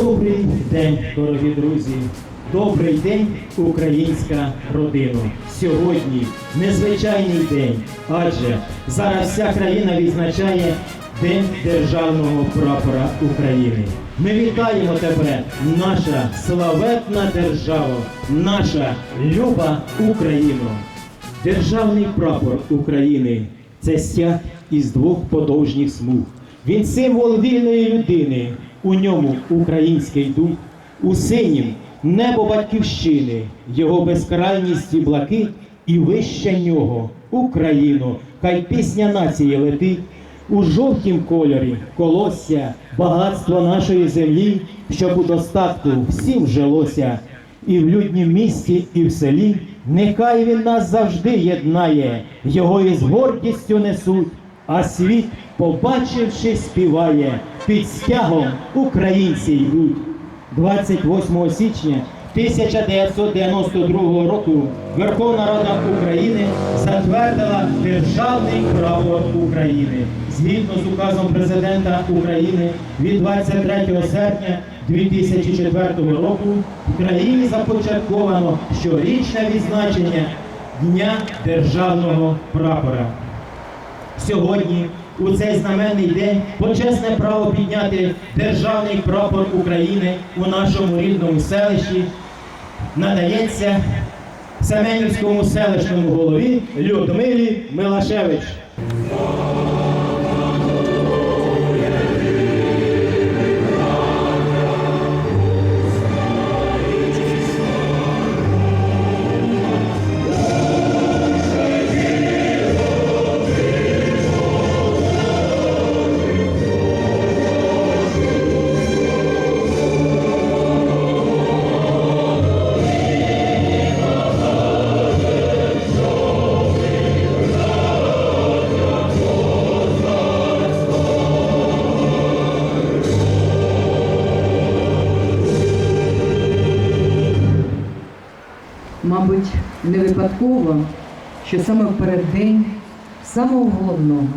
Добрий день, дорогі друзі. Добрий день, українська родина. Сьогодні незвичайний день, адже зараз вся країна відзначає День державного прапора України. Ми вітаємо тебе, наша славетна держава, наша люба Україна. Державний прапор України це стяг із двох подовжніх смуг. Він символ вільної людини. У ньому український дух, у синім небо батьківщини, його безкрайність і блакить, і вище нього Україну. Хай пісня нації летить у жовтім кольорі, колосся, багатство нашої землі, щоб у достатку всім жилося. І в люднім місті, і в селі, нехай він нас завжди єднає, його із гордістю несуть, а світ, побачивши, співає, під стягом українці йдуть. 28 січня 1992 року Верховна Рада України затвердила Державний прапор України згідно з указом президента України від 23 серпня 2004 року в країні започатковано щорічне відзначення Дня державного прапора. Сьогодні, у цей знаменний день, почесне право підняти державний прапор України у нашому рідному селищі надається Семенівському селищному голові Людмилі Милашевич. Не випадково, що саме в переддень самого головного,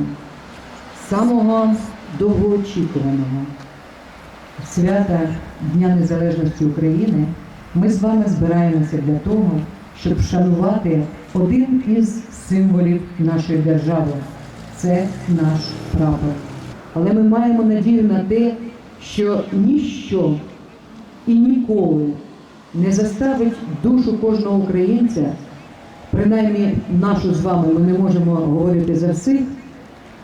самого довгоочікуваного свята Дня Незалежності України ми з вами збираємося для того, щоб вшанувати один із символів нашої держави це наш прапор. Але ми маємо надію на те, що ніщо і ніколи не заставить душу кожного українця, принаймні нашу з вами, ми не можемо говорити за всіх,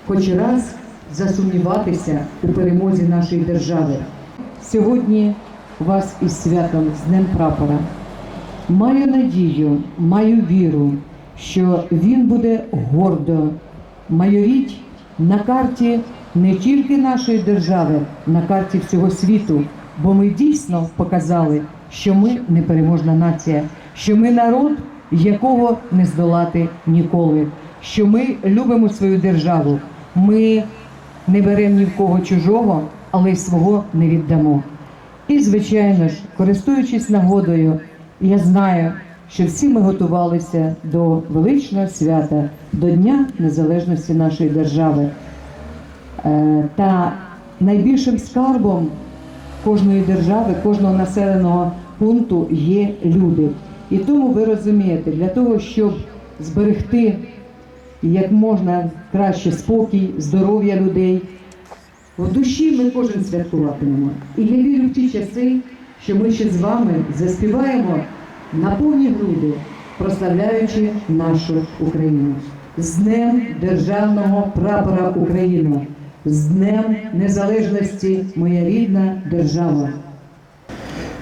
хоч раз засумніватися у перемозі нашої держави. Сьогодні вас із святом з Днем Прапора. Маю надію, маю віру, що він буде гордо майоріть на карті не тільки нашої держави, на карті всього світу, бо ми дійсно показали, що ми непереможна нація, що ми народ, якого не здолати ніколи, що ми любимо свою державу. Ми не беремо ні в кого чужого, але й свого не віддамо. І, звичайно ж, користуючись нагодою, я знаю, що всі ми готувалися до величного свята, до Дня Незалежності нашої держави. Е, Та найбільшим скарбом кожної держави, кожного населеного пункту є люди. І тому ви розумієте, для того, щоб зберегти як можна краще спокій, здоров'я людей, в душі ми кожен святкуватимемо. І я вірю в ті часи, що ми ще з вами заспіваємо на повні груди, прославляючи нашу Україну. З Днем Державного прапора України, з Днем Незалежності, моя рідна держава.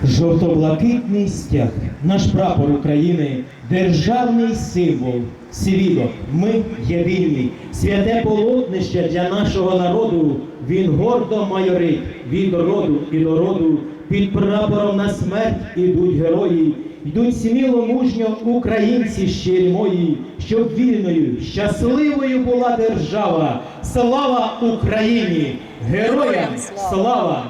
Жовто-блакитний стяг, наш прапор України, державний символ, свідок. Ми є вільні, святе полотнище для нашого народу. Він гордо майорить від роду і до роду. Під прапором на смерть ідуть герої, йдуть сміло мужньо українці щирі мої, щоб вільною, щасливою була держава. Слава Україні! Героям слава!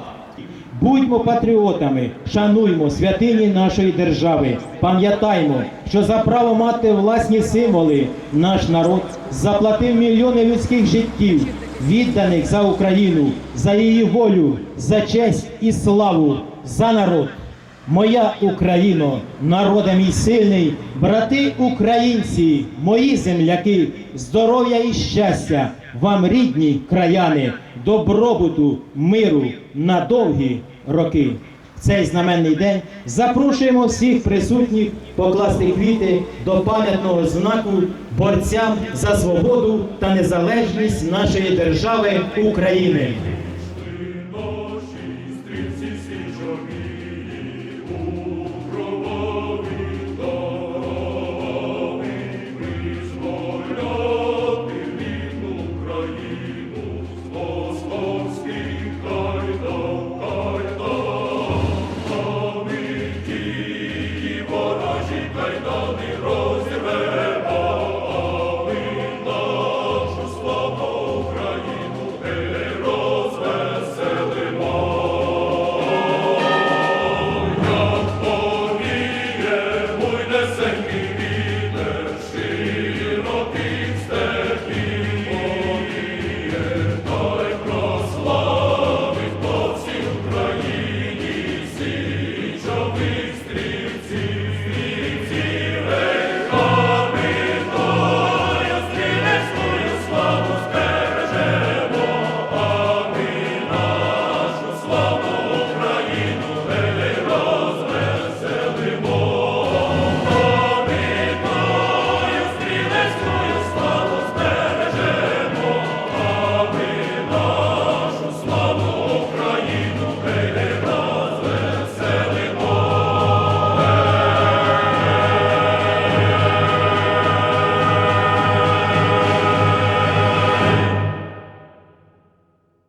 Будьмо патріотами, шануймо святині нашої держави. Пам'ятаймо, що за право мати власні символи наш народ заплатив мільйони людських життів, відданих за Україну, за її волю, за честь і славу. за народ. Моя Україно, народе мій сильний, брати українці, мої земляки, здоров'я і щастя, вам рідні краяни, добробуту, миру на довгі роки. В цей знаменний день запрошуємо всіх присутніх покласти квіти до пам'ятного знаку борцям за свободу та незалежність нашої держави України.